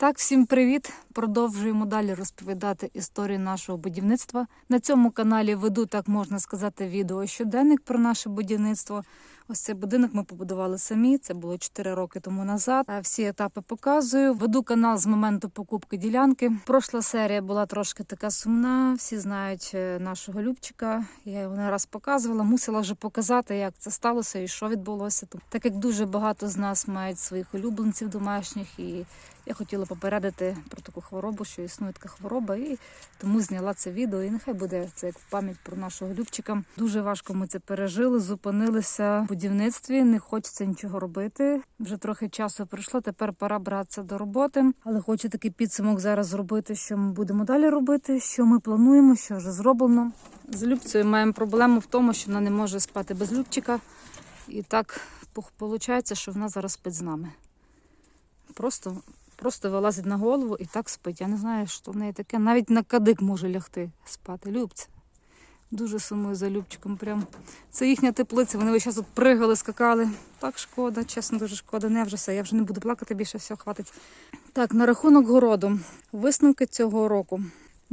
Так, всім привіт! Продовжуємо далі розповідати історію нашого будівництва. На цьому каналі веду, так можна сказати, відео щоденник про наше будівництво. Ось цей будинок ми побудували самі. Це було 4 роки тому назад. Е, Всі етапи показую. Веду канал з моменту покупки ділянки. Прошла серія була трошки така сумна. Всі знають е, нашого Любчика. Я його не раз показувала. Мусила вже показати, як це сталося і що відбулося. Так як дуже багато з нас мають своїх улюбленців домашніх і я хотіла попередити про таку хворобу, що існує така хвороба, і тому зняла це відео. І нехай буде це як пам'ять про нашого Любчика. Дуже важко ми це пережили, зупинилися будівництві, не хочеться нічого робити. Вже трохи часу пройшло. Тепер пора братися до роботи. Але хочу такий підсумок зараз зробити, що ми будемо далі робити, що ми плануємо, що вже зроблено. З Любцею маємо проблему в тому, що вона не може спати без Любчика. І так виходить, що вона зараз спить з нами. Просто просто вилазить на голову і так спить. Я не знаю, що в неї таке. Навіть на кадик може лягти спати. Любця. Дуже сумую за Любчиком. Прям. Це їхня теплиця. Вони весь час тут пригали, скакали. Так шкода, чесно, дуже шкода. Не вже все. Я вже не буду плакати, більше все хватить. Так, на рахунок городу. Висновки цього року.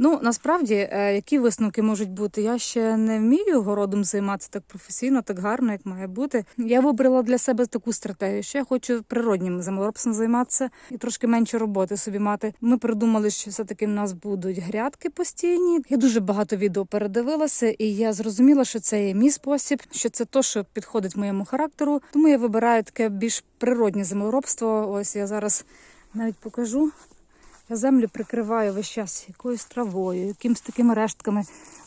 Ну, насправді, е, які висновки можуть бути? Я ще не вмію городом займатися так професійно, так гарно, як має бути. Я вибрала для себе таку стратегію, що я хочу природнім землеробством займатися і трошки менше роботи собі мати. Ми придумали, що все-таки в нас будуть грядки постійні. Я дуже багато відео передивилася, і я зрозуміла, що це є мій спосіб, що це то, що підходить моєму характеру. Тому я вибираю таке більш природнє землеробство. Ось я зараз навіть покажу. Я землю прикриваю весь час якоюсь травою, якимось такими рештками.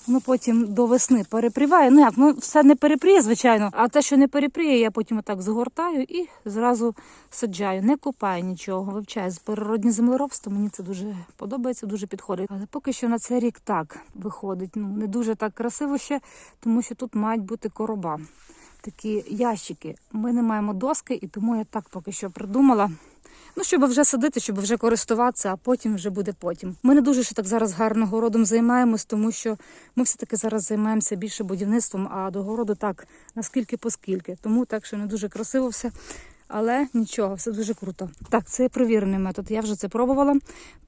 Воно потім до весни перепріває. Ну як, ну все не перепріє, звичайно. А те, що не перепріє, я потім отак згортаю і зразу саджаю. Не копаю нічого, вивчаю з природне землеробство. Мені це дуже подобається, дуже підходить. Але поки що на цей рік так виходить. Ну не дуже так красиво ще, тому що тут мають бути короба. Такі ящики. Ми не маємо доски, і тому я так поки що придумала. Ну, щоб вже садити, щоб вже користуватися, а потім вже буде потім. Ми не дуже ще так зараз гарно городом займаємось, тому що ми все-таки зараз займаємося більше будівництвом, а до городу так наскільки поскільки. Тому так що не дуже красиво все. Але нічого, все дуже круто. Так, це провірений метод. Я вже це пробувала. В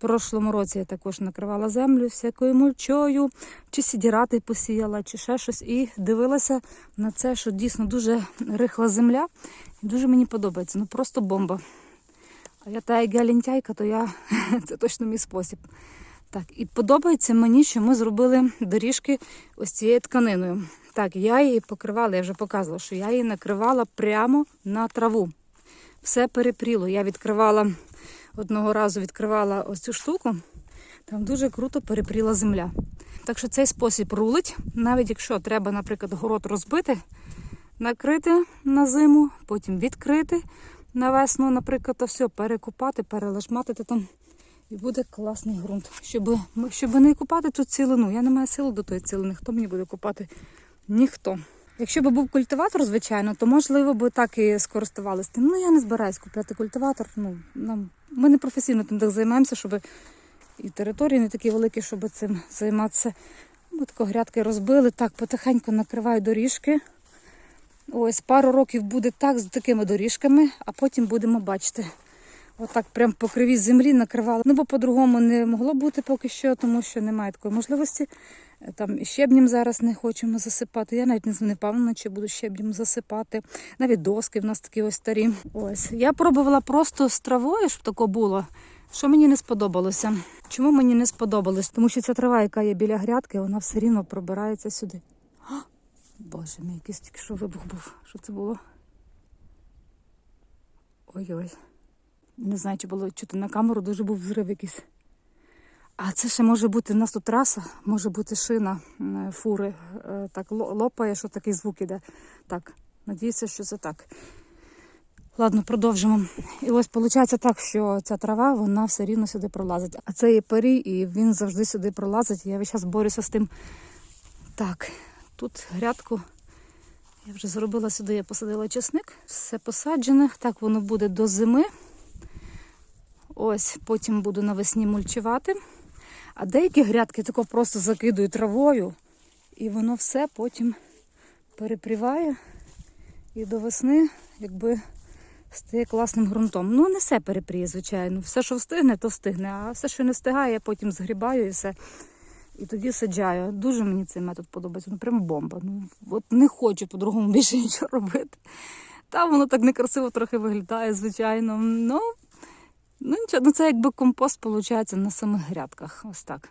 прошлому році я також накривала землю всякою мульчою, чи сідірати посіяла, чи ще щось. І дивилася на це, що дійсно дуже рихла земля. І дуже мені подобається. Ну просто бомба. А я та як я лінтяйка, то я це точно мій спосіб. Так, і подобається мені, що ми зробили доріжки ось цією тканиною. Так, я її покривала, я вже показувала, що я її накривала прямо на траву. Все перепріло. Я відкривала одного разу відкривала ось цю штуку, там дуже круто перепріла земля. Так що цей спосіб рулить, навіть якщо треба, наприклад, город розбити, накрити на зиму, потім відкрити на весну, наприклад, то все перекопати, перележматити там. І буде класний ґрунт. Щоб, щоб не купати тут цілину. Я не маю сили до тої цілини. Хто мені буде купати? Ніхто. Якщо б був культиватор, звичайно, то можливо б так і скористувалися тим. Ну я не збираюсь купляти культиватор. Ну, нам, Ми не професійно тим так займаємося, щоб і території не такі великі, щоб цим займатися. Ми тако грядки розбили, так потихеньку накриваю доріжки. Ось пару років буде так з такими доріжками, а потім будемо бачити. Отак прям по кривій землі накривали. Ну, бо по-другому не могло бути поки що, тому що немає такої можливості. Там і щебнем зараз не хочемо засипати. Я навіть не впевнена, чи буду щебнем засипати. Навіть доски в нас такі ось старі. Ось я пробувала просто з травою, щоб тако було. Що мені не сподобалося? Чому мені не сподобалось? Тому що ця трава, яка є біля грядки, вона все рівно пробирається сюди. Боже мій, якийсь тільки що вибух був. Що це було? Ой-ой. Не знаю, чи було чути на камеру, дуже був взрив якийсь. А це ще може бути, у нас тут траса, може бути шина фури. Е, Так лопає, що такий звук іде. Так, надіюся, що це так. Ладно, продовжимо. І ось виходить так, що ця трава, вона все рівно сюди пролазить. А це є парі, і він завжди сюди пролазить. Я весь час борюся з тим. Так, тут грядку. Я вже зробила сюди, я посадила чесник. Все посаджене. Так воно буде до зими. Ось, потім буду навесні мульчувати. А деякі грядки тако просто закидую травою, і воно все потім перепріває. І до весни, якби стає класним ґрунтом. Ну, не все перепріє, звичайно. Все, що встигне, то встигне, а все, що не встигає, я потім згрібаю і все. І тоді саджаю. Дуже мені цей метод подобається. Ну, прям бомба. Ну, от не хочу по-другому більше нічого робити. Та воно так некрасиво трохи виглядає, звичайно. Ну, ну нічого, ну це якби компост виходить на самих грядках. Ось так.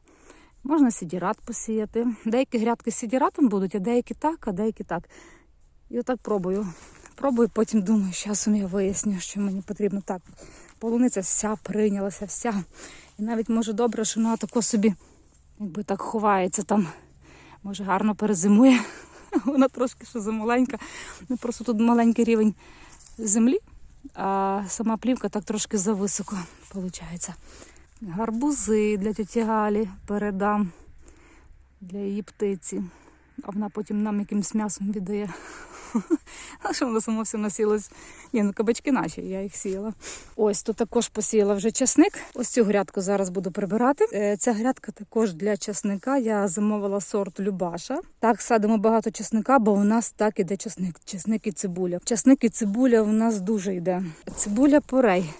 Можна сідірат посіяти. Деякі грядки з сідіратом будуть, а деякі так, а деякі так. І отак пробую. Пробую, потім думаю, з часом я виясню, що мені потрібно так. Полуниця вся прийнялася, вся. І навіть може добре, що вона тако собі, якби так ховається там. Може гарно перезимує. Вона трошки ще замаленька. Ну, просто тут маленький рівень землі, а сама плівка так трошки зависоко виходить. Гарбузи для тіті Галі передам для її птиці. А вона потім нам якимось м'ясом віддає. А що воно само все насілось? Ні, ну кабачки наші, я їх сіяла. Ось тут також посіяла вже часник. Ось цю грядку зараз буду прибирати. Е, Ця грядка також для часника. Я замовила сорт Любаша. Так, садимо багато часника, бо у нас так іде часник. Часник і цибуля. Часник і цибуля у нас дуже йде. Цибуля порей.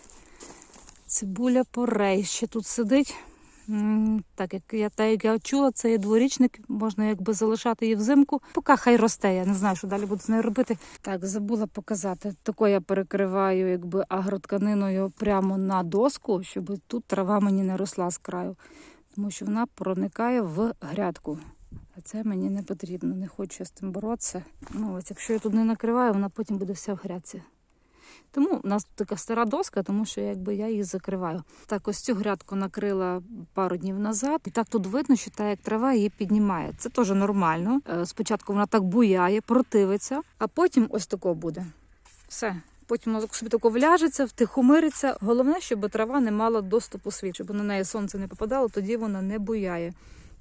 Цибуля порей ще тут сидить. Так, як я та як я чула, це є дворічник, можна якби залишати її взимку. Поки хай росте. Я не знаю, що далі буду з нею робити. Так, забула показати. Тако я перекриваю якби агротканиною прямо на доску, щоб тут трава мені не росла з краю, тому що вона проникає в грядку. А це мені не потрібно, не хочу я з тим боротися. Ну, ось якщо я тут не накриваю, вона потім буде вся в грядці. Тому у нас така стара доска, тому що якби я її закриваю. Так, ось цю грядку накрила пару днів назад, і так тут видно, що та як трава її піднімає. Це теж нормально. Е, Спочатку вона так буяє, противиться, а потім ось тако буде. Все. Потім вона собі тако вляжеться, втихомириться. Головне, щоб трава не мала доступу світ, щоб на неї сонце не попадало, тоді вона не буяє.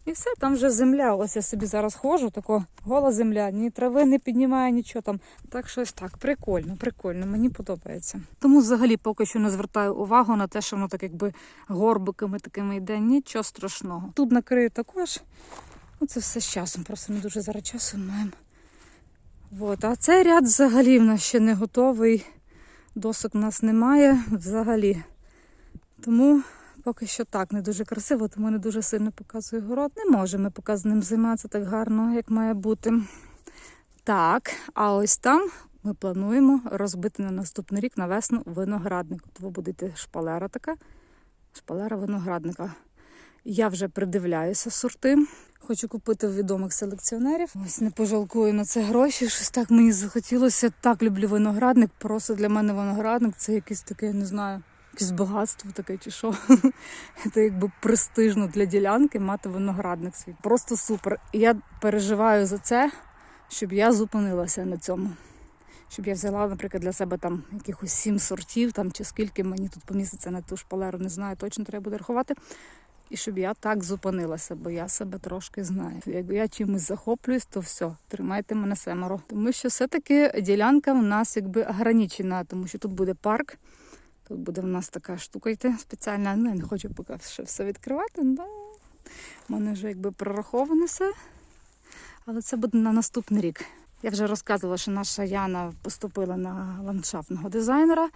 І все, там вже земля. Ось я собі зараз ходжу, тако гола земля, ні трави не піднімає, нічого там. Так щось так, прикольно, прикольно, мені подобається. Тому взагалі поки що не звертаю увагу на те, що воно так якби горбиками такими йде. Нічого страшного. Тут накрию також. Це все з часом, просто не дуже зараз часу маємо. От. А цей ряд взагалі в нас ще не готовий. Досок в нас немає взагалі. Тому поки що так, не дуже красиво, тому не дуже сильно показую город. Не можемо поки з ним займатися так гарно, як має бути. Так, а ось там ми плануємо розбити на наступний рік на весну виноградник. Ви будете шпалера така, шпалера виноградника. Я вже придивляюся сорти. Хочу купити відомих селекціонерів. Ось не пожалкую на це гроші. Щось так мені захотілося. Так люблю виноградник. Просто для мене виноградник це якесь таке, я не знаю, якесь багатство таке чи що. Це якби престижно для ділянки мати виноградник свій. Просто супер. І я переживаю за це, щоб я зупинилася на цьому. Щоб я взяла, наприклад, для себе там якихось сім сортів, там чи скільки мені тут поміститься на ту шпалеру, не знаю, точно треба буде рахувати. І щоб я так зупинилася, бо я себе трошки знаю. Як я чимось захоплююсь, то все, тримайте мене семеро. Тому що все-таки ділянка в нас якби ограничена, тому що тут буде парк. Тут буде в нас така штука йти спеціальна. Ну, я не хочу поки ще все відкривати. Да. У мене вже якби прораховане все. Але це буде на наступний рік. Я вже розказувала, що наша Яна поступила на ландшафтного дизайнера.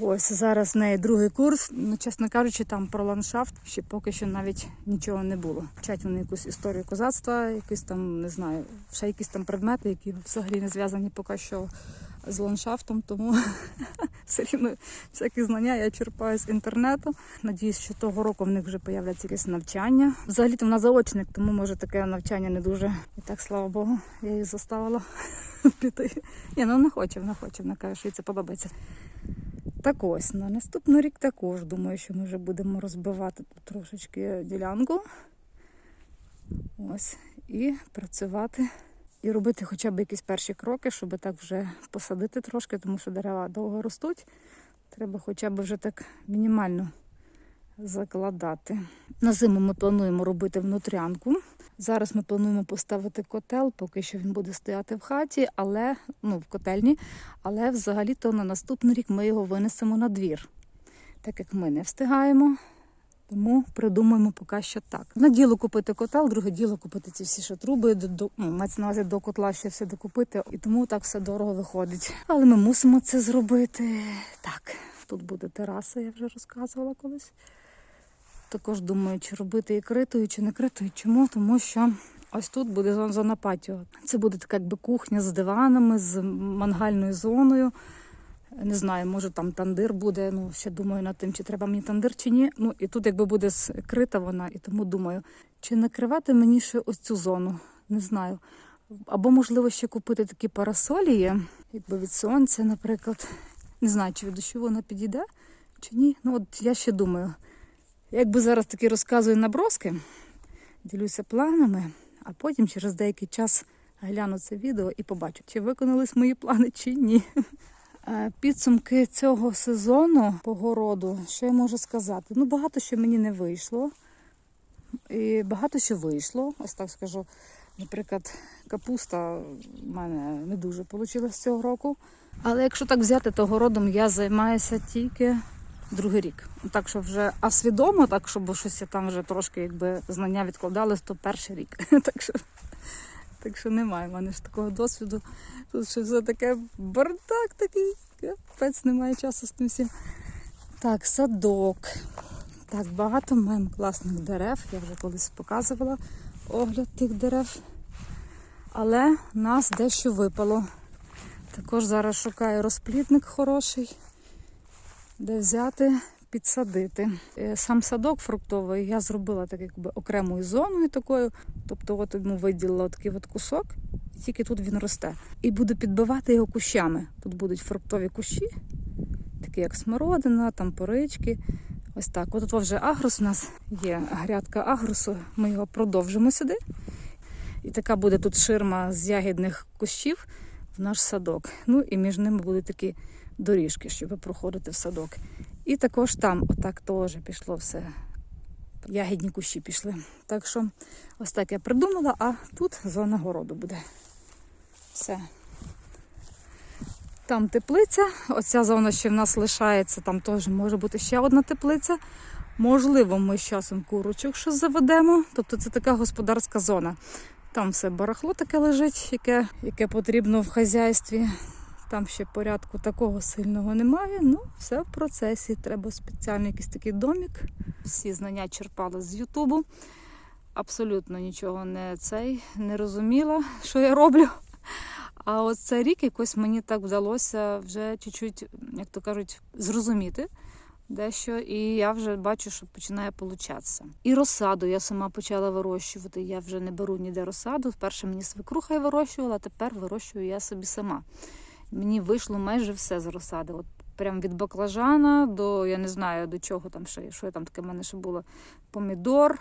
Ось зараз в неї другий курс. Ну, чесно кажучи, там про ландшафт ще поки що навіть нічого не було. Вчать вони якусь історію козацтва, якісь там, не знаю, ще якісь там предмети, які взагалі не зв'язані поки що з ландшафтом, тому все рівно всякі знання я черпаю з інтернету. Надіюсь, що того року в них вже появляться якісь навчання. Взагалі-то вона заочник, тому може таке навчання не дуже. І так, слава Богу, я її заставила піти. Ні, ну вона хоче, вона хоче, вона каже, що їй це подобається. Так ось, на наступний рік також думаю, що ми вже будемо розбивати тут трошечки ділянку. Ось. І працювати. І робити хоча б якісь перші кроки, щоб так вже посадити трошки, тому що дерева довго ростуть. Треба хоча б вже так мінімально закладати. На зиму ми плануємо робити внутрянку. Зараз ми плануємо поставити котел, поки що він буде стояти в хаті, але ну, в котельні. Але взагалі-то на наступний рік ми його винесемо на двір. Так як ми не встигаємо Тому придумаємо поки що так. На діло купити котел, друге діло купити ці всі ще труби, до, до, ну, мається на увазі до котла ще все докупити. І тому так все дорого виходить. Але ми мусимо це зробити. Так, тут буде тераса, я вже розказувала колись. Також думаю, чи робити її критою, чи не критою. Чому? Тому що ось тут буде зона патіо. Це буде така якби кухня з диванами, з мангальною зоною. Не знаю, може там тандир буде. Ну, ще думаю над тим, чи треба мені тандир, чи ні. Ну і тут якби буде скрита вона, і тому думаю, чи накривати мені ще ось цю зону. Не знаю. Або, можливо, ще купити такі парасолії, якби від сонця, наприклад. Не знаю, чи від дощу вона підійде, чи ні. Ну, от я ще думаю. Якби зараз таки розказую наброски, ділюся планами, а потім через деякий час гляну це відео і побачу, чи виконались мої плани, чи ні. Е, Підсумки цього сезону по городу, що я можу сказати? Ну, багато що мені не вийшло. І багато що вийшло. Ось так скажу. Наприклад, капуста в мене не дуже вийшла з цього року. Але якщо так взяти, то городом я займаюся тільки другий рік. Так що вже а свідомо, так щоб щось я там вже трошки якби знання відкладались, то перший рік. так що, так що немає в мене ж такого досвіду. Тут ще все таке бардак такий. Капець, немає часу з тим всім. Так, садок. Так, багато маємо класних дерев. Я вже колись показувала огляд тих дерев. Але нас дещо випало. Також зараз шукаю розплідник хороший, де взяти, підсадити. Е, Сам садок фруктовий я зробила так якби окремою зоною такою. Тобто, от йому виділила такий от кусок, і тільки тут він росте. І буду підбивати його кущами. Тут будуть фруктові кущі, такі як смородина, там порички. Ось так. От тут вже агрос у нас є грядка агросу. Ми його продовжимо сюди. І така буде тут ширма з ягідних кущів в наш садок. Ну і між ними будуть такі доріжки, щоб проходити в садок. І також там, отак теж пішло все. Ягідні кущі пішли. Так що ось так я придумала, а тут зона городу буде. Все. Там теплиця. Оця зона ще в нас лишається, там теж може бути ще одна теплиця. Можливо, ми з часом курочок щось заведемо. Тобто це така господарська зона. Там все барахло таке лежить, яке, яке потрібно в хазяйстві. Там ще порядку такого сильного немає. Ну, все в процесі. Треба спеціальний якийсь такий домік. Всі знання черпала з Ютубу. Абсолютно нічого не цей не розуміла, що я роблю. А ось цей рік якось мені так вдалося вже чуть-чуть, як то кажуть, зрозуміти дещо, і я вже бачу, що починає получатися. І розсаду я сама почала вирощувати. Я вже не беру ніде розсаду. Вперше мені свекруха й вирощувала, а тепер вирощую я собі сама. Мені вийшло майже все з розсади. От прям від баклажана до я не знаю до чого там ще, що там таке в мене ще було. Помідор,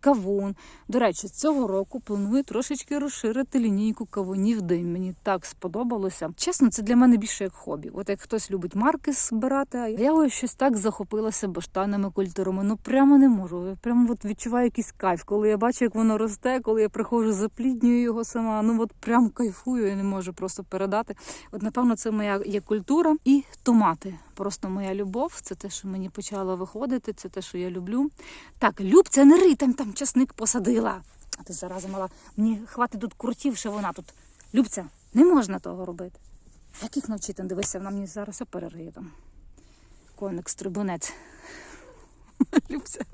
кавун. До речі, цього року планую трошечки розширити лінійку кавунів дим. Мені так сподобалося. Чесно, це для мене більше як хобі. От як хтось любить марки збирати, а я ось щось так захопилася баштанами культурами. Ну прямо не можу. Я прямо от відчуваю якийсь кайф, коли я бачу, як воно росте, коли я приходжу, запліднюю його сама. Ну от прям кайфую, я не можу просто передати. От напевно, це моя є культура і томати. Просто моя любов, це те, що мені почало виходити, це те, що я люблю. Так, Люб, це не ри, там, там часник посадила. А ти зараза мала, мені хватить тут куртів, що вона тут. Любця, не можна того робити. Яких навчити? Дивися, вона мені зараз все перериє там. Коник стрибунець. Любця.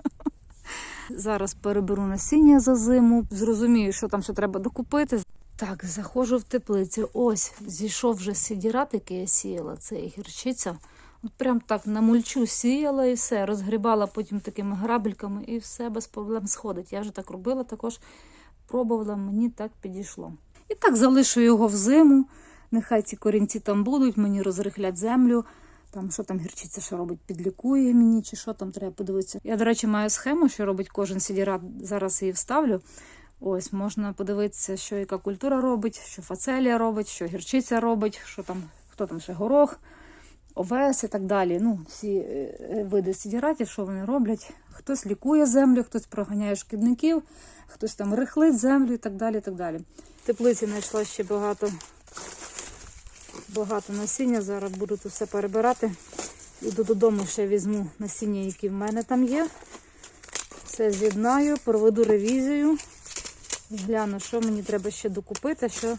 Зараз переберу насіння за зиму, зрозумію, що там ще треба докупити. Так, заходжу в теплицю. Ось зійшов вже сідірат, який я сіяла, це гірчиця. От прям так на мульчу сіяла і все, розгрібала потім такими грабельками і все без проблем сходить. Я вже так робила, також пробувала, мені так підійшло. І так залишу його в зиму. Нехай ці корінці там будуть, мені розрихлять землю. Там що там гірчиця, що робить, підлікує мені, чи що там треба подивитися. Я, до речі, маю схему, що робить кожен сідірат. Зараз її вставлю. Ось можна подивитися, що яка культура робить, що фацелія робить, що гірчиця робить, що там, хто там ще горох, овес і так далі. Ну, всі е, види сідіратів, що вони роблять. Хтось лікує землю, хтось проганяє шкідників, хтось там рихлить землю і так далі. і так далі. Теплиці знайшла ще багато, багато насіння. Зараз буду тут все перебирати. Іду додому ще візьму насіння, які в мене там є. все з'єднаю, проведу ревізію. Гляну, що мені треба ще докупити, що,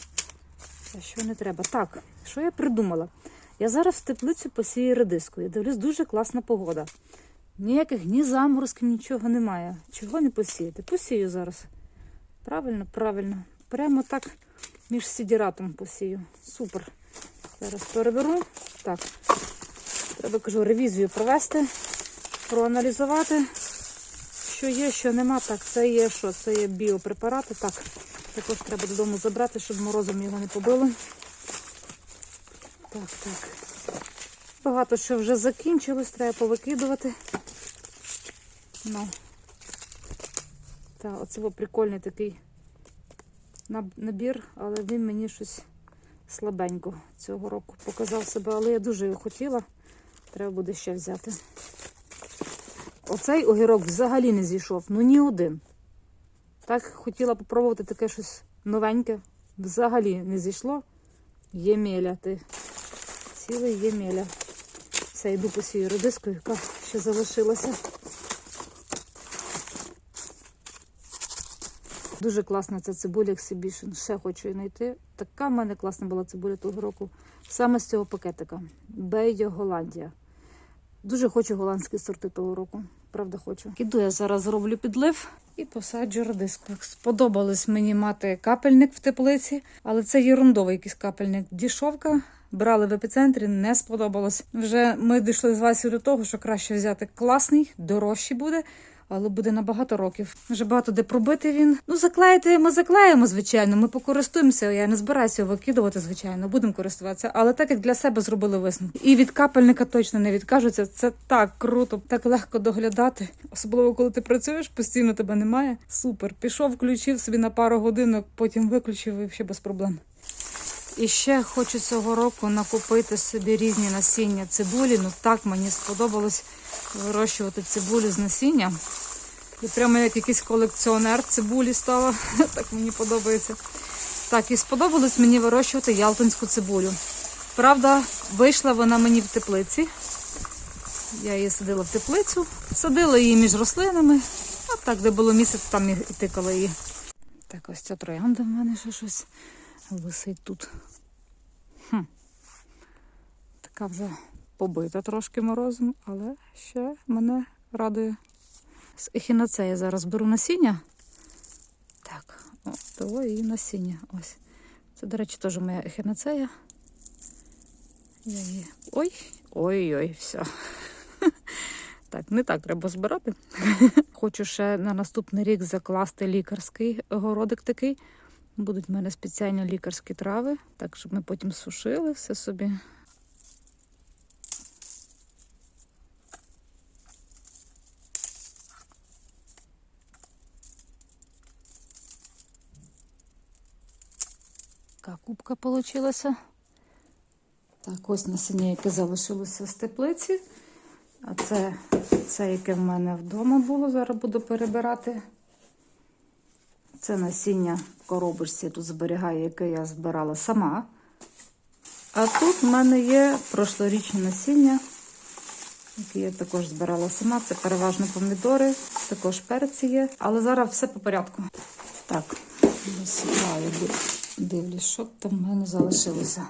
а що не треба. Так, що я придумала? Я зараз в теплицю посію редиску. Я дивлюсь, дуже класна погода. Ніяких ні заморозків, нічого немає. Чого не посіяти? Посію зараз. Правильно, правильно. Прямо так між сідіратом посію. Супер. Зараз переберу. Так. Треба кажу, ревізію провести, проаналізувати, що є, що нема. Так, це є що? Це є біопрепарати. Так, також треба додому забрати, щоб морозом його не побило. Так, так. Багато що вже закінчилось, треба повикидувати. Ну. Так, оце во прикольний такий набір, але він мені щось слабенько цього року показав себе, але я дуже його хотіла. Треба буде ще взяти. Оцей огірок взагалі не зійшов, ну ні один. Так хотіла попробувати таке щось новеньке. Взагалі не зійшло. Ємеля ти. Цілий ємеля. Все, йду по свою редиску, яка ще залишилася. Дуже класна ця цибуля Exhibition. Ще хочу її знайти. Така в мене класна була цибуля того року. Саме з цього пакетика. Бейдо Голландія. Дуже хочу голландські сорти того року. Правда, хочу. Іду я зараз зроблю підлив і посаджу радиску. Сподобалось мені мати капельник в теплиці, але це єрундовий якийсь капельник. Дішовка. Брали в епіцентрі, не сподобалось. Вже ми дійшли з Васю до того, що краще взяти класний, дорожчий буде, але буде на багато років. Вже багато де пробити він. Ну, заклеїти ми заклеїмо, звичайно. Ми покористуємося. Я не збираюся його викидувати, звичайно, будемо користуватися. Але так як для себе зробили висновки. І від капельника точно не відкажуться. Це так круто, так легко доглядати. Особливо, коли ти працюєш, постійно тебе немає. Супер. Пішов, включив собі на пару годинок, потім виключив і ще без проблем. І ще хочу цього року накупити собі різні насіння цибулі. Ну так мені сподобалось вирощувати цибулю з насіння. І прямо як якийсь колекціонер цибулі стала. Так мені подобається. Так, і сподобалось мені вирощувати ялтинську цибулю. Правда, вийшла вона мені в теплиці. Я її садила в теплицю, садила її між рослинами. А так, де було місце, там і тикала її. Так, ось ця троянда в мене ще щось висить тут. Хм. Така вже побита трошки морозом, але ще мене радує. З ехінацеї зараз беру насіння. Так, о, то і насіння. Ось. Це, до речі, теж моя ехінацея. Я її. Ой, ой-ой, все. Так, не так треба збирати. Хочу ще на наступний рік закласти лікарський городик такий. Будуть в мене спеціальні лікарські трави, так щоб ми потім сушили все собі. Така кубка вийшла. Так, ось насіння, яке залишилося з теплиці. А це, це, яке в мене вдома було, зараз буду перебирати. Це насіння в коробочці тут зберігаю, яке я збирала сама. А тут в мене є прошлорічне насіння, яке я також збирала сама. Це переважно помідори, також перці є. Але зараз все по порядку. Так, висипаю, дивлюсь, що там в мене залишилося.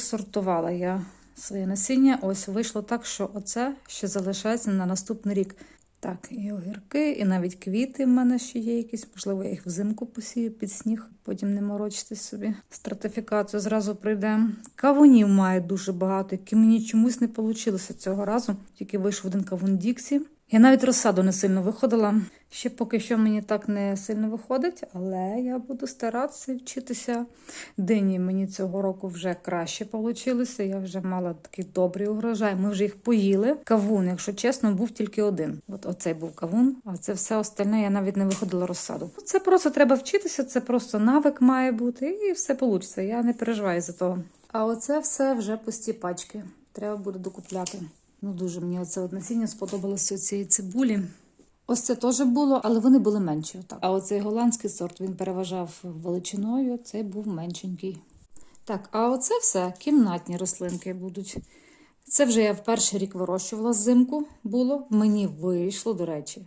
Посортувала я своє насіння. Ось вийшло так, що оце ще залишається на наступний рік. Так, і огірки, і навіть квіти в мене ще є якісь. Можливо, я їх взимку посію під сніг, потім не морочитись собі. Стратифікацію зразу прийде. Кавунів має дуже багато, які мені чомусь не вийшло цього разу. Тільки вийшов один кавун Діксі. Я навіть розсаду не сильно виходила. Ще поки що мені так не сильно виходить, але я буду старатися вчитися. Дині мені цього року вже краще вийшло. Я вже мала такий добрий урожай. Ми вже їх поїли. Кавун, якщо чесно, був тільки один. От оцей був кавун, а це все остальне я навіть не виходила розсаду. Це просто треба вчитися, це просто навик має бути, і все вийде. Я не переживаю за того. А оце все вже пусті пачки. Треба буде докупляти. Ну, дуже мені оце от насіння сподобалося цієї цибулі. Ось це теж було, але вони були менші. Отак. А оцей голландський сорт він переважав величиною, цей був меншенький. Так, а оце все кімнатні рослинки будуть. Це вже я в перший рік вирощувала зимку. Було. Мені вийшло, до речі.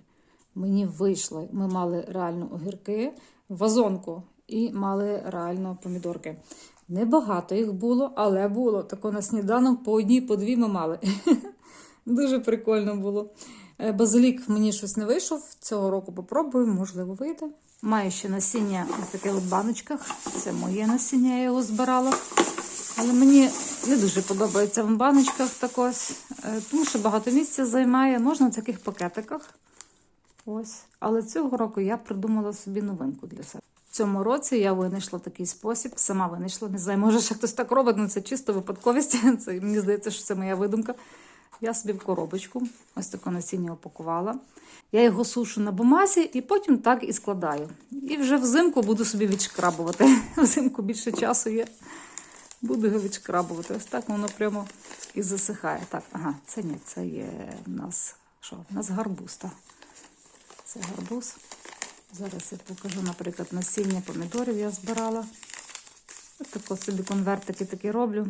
Мені вийшло. Ми мали реально огірки, вазонку і мали реально помідорки. Небагато їх було, але було. Тако на сніданок по одній, по дві ми мали. Дуже прикольно було. Е, Базилік мені щось не вийшов. Цього року попробую, можливо, вийде. Маю ще насіння в таких баночках. Це моє насіння, я його збирала. Але мені не дуже подобається в баночках так ось, е, тому що багато місця займає. Можна в таких пакетиках. Ось. Але цього року я придумала собі новинку для себе. В цьому році я винайшла такий спосіб, сама винайшла. Не знаю, може ще хтось так робить, але це чисто випадковість. Це, мені здається, що це моя видумка. Я собі в коробочку ось таке насіння опакувала. Я його сушу на бумазі і потім так і складаю. І вже взимку буду собі відшкрабувати. Взимку більше часу є. Буду його відшкрабувати. Ось так воно прямо і засихає. Так, ага, це ні, це є в нас що? В нас гарбуз. Так. Це гарбуз. Зараз я покажу, наприклад, насіння помідорів я збирала. Ось тако собі конвертики такі роблю.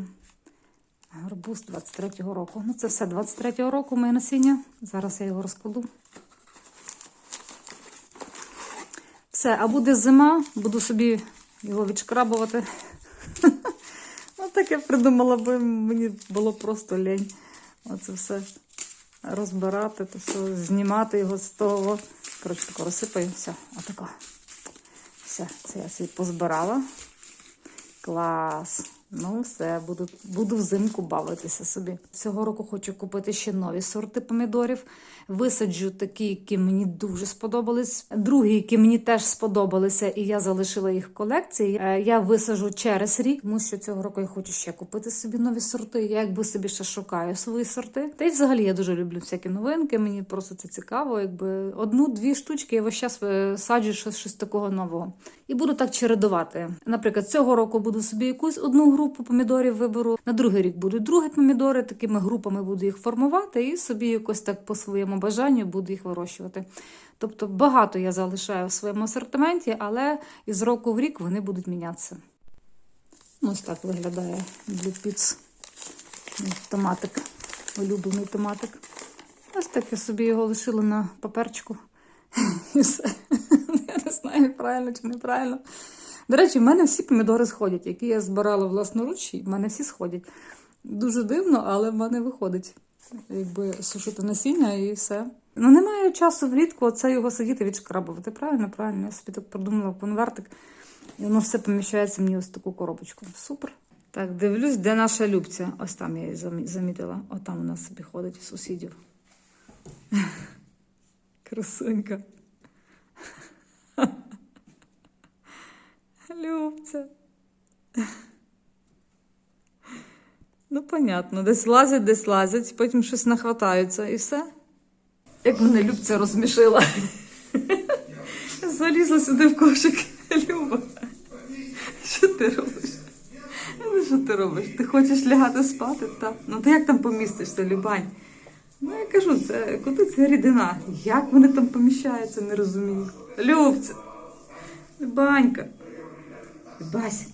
Гарбуз 23-го року. Ну, це все 23-го року моє насіння. Зараз я його розкладу. Все, а буде зима, буду собі його відшкрабувати. Ну, так я придумала, бо мені було просто лень. Оце все розбирати, то все, знімати його з того. Коротше, тако розсипаю. Все, отако. Все, це я собі позбирала. Клас. Ну, все, буду, буду взимку бавитися собі. Цього року хочу купити ще нові сорти помідорів. Висаджу такі, які мені дуже сподобались. Другі, які мені теж сподобалися, і я залишила їх в колекції. Е, Я висаджу через рік, тому що цього року я хочу ще купити собі нові сорти. Я якби собі ще шукаю свої сорти. Та й взагалі я дуже люблю всякі новинки. Мені просто це цікаво. Якби одну-дві штучки я весь час е, саджу щось, щось такого нового. І буду так чередувати. Наприклад, цього року буду собі якусь одну групу помідорів виберу. На другий рік будуть другі помідори. Такими групами буду їх формувати і собі якось так по своєму бажанню буду їх вирощувати. Тобто багато я залишаю в своєму асортименті, але із року в рік вони будуть мінятися. Ось так виглядає блюпіц. Томатик, улюблений томатик. Ось так я собі його лишила на паперчику. І все. Я не знаю, правильно чи неправильно. До речі, в мене всі помідори сходять, які я збирала власноруч, в мене всі сходять. Дуже дивно, але в мене виходить. Якби сушити насіння і все. Ну, немає часу влітку оце його сидіти відшкрабувати. Правильно, правильно. Я собі так придумала конвертик. І воно все поміщається мені ось в таку коробочку. Супер. Так, дивлюсь, де наша Любця. Ось там я її замітила. Отам у нас собі ходить у сусідів. Красунька. Любця. Ну, понятно, десь лазять, десь лазять, потім щось нахватаються і все. Як мене Любця розсмішила. Залізла сюди в кошик. Люба. Що ти робиш? Ну, що ти робиш? Ти хочеш лягати спати? Так. Ну ти як там помістишся, Любань? Ну, я кажу, це куди це рідина? Як вони там поміщаються, не розумію. Любця. Любанька. Бась.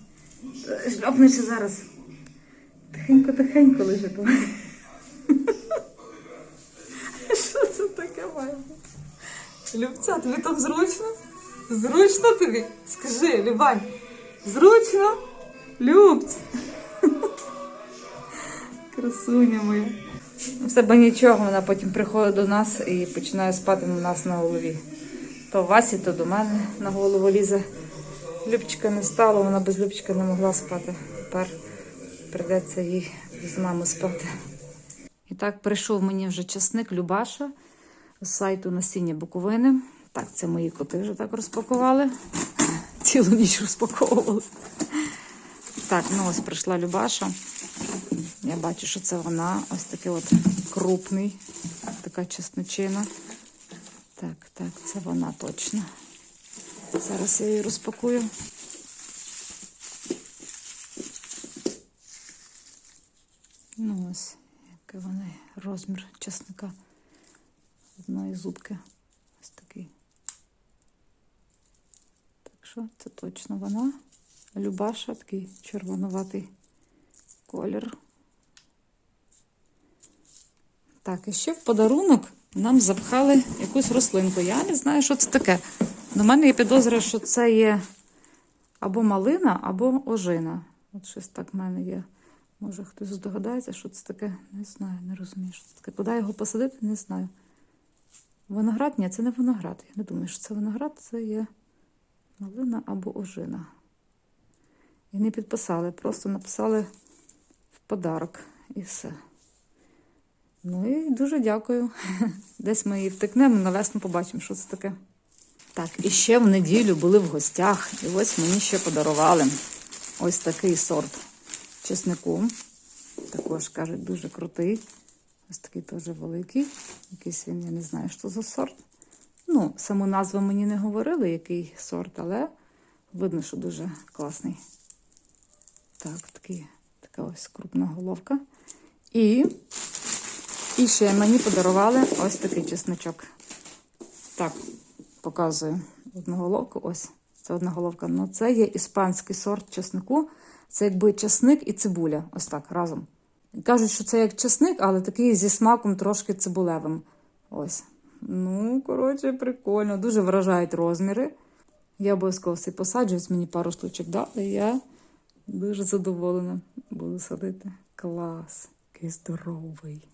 Шльопнешся зараз. Тихенько, тихенько лежи там. Що це таке має бути? Любця, тобі там зручно? Зручно тобі? Скажи, Любань, зручно? Любця. Красуня моя. Все бо нічого, вона потім приходить до нас і починає спати на нас на голові. То Васі, то до мене на голову лізе. Любчика не стало, вона без Любчика не могла спати. Тепер прийдеться їй з нами спати. І так прийшов мені вже часник Любаша з сайту насіння Буковини. Так, це мої коти вже так розпакували. Цілу ніч розпаковували. Так, ну ось прийшла Любаша. Я бачу, що це вона. Ось такий от крупний, така чесночина. Так, так, це вона точно. Зараз я її розпакую. Ну ось, яке вони розмір чесника. Одної зубки. Ось такий. Так що це точно вона. Любаша, такий червонуватий колір. Так, і ще в подарунок нам запхали якусь рослинку. Я не знаю, що це таке. До мене є підозра, що це є або малина, або ожина. От щось так в мене є. Може, хтось здогадається, що це таке. Не знаю, не розумію, що це таке. Куди його посадити, не знаю. Виноград? Ні, це не виноград. Я не думаю, що це виноград, це є малина або ожина. І не підписали, просто написали в подарок і все. Ну і дуже дякую. Десь ми її втикнемо, на весну побачимо, що це таке. Так, і ще в неділю були в гостях, і ось мені ще подарували ось такий сорт чеснику. Також кажуть, дуже крутий. Ось такий теж великий. Якийсь він, я не знаю, що за сорт. Ну, саму назву мені не говорили, який сорт, але видно, що дуже класний. Так, такий, така ось крупна головка. І, і ще мені подарували ось такий чесничок. Так, показую одну головку. Ось це одна головка. Ну, це є іспанський сорт чеснику. Це якби чесник і цибуля. Ось так разом. Кажуть, що це як чесник, але такий зі смаком трошки цибулевим. Ось. Ну, коротше, прикольно. Дуже вражають розміри. Я обов'язково все посаджуюсь, мені пару штучок дали. Я дуже задоволена буду садити. Клас, який здоровий.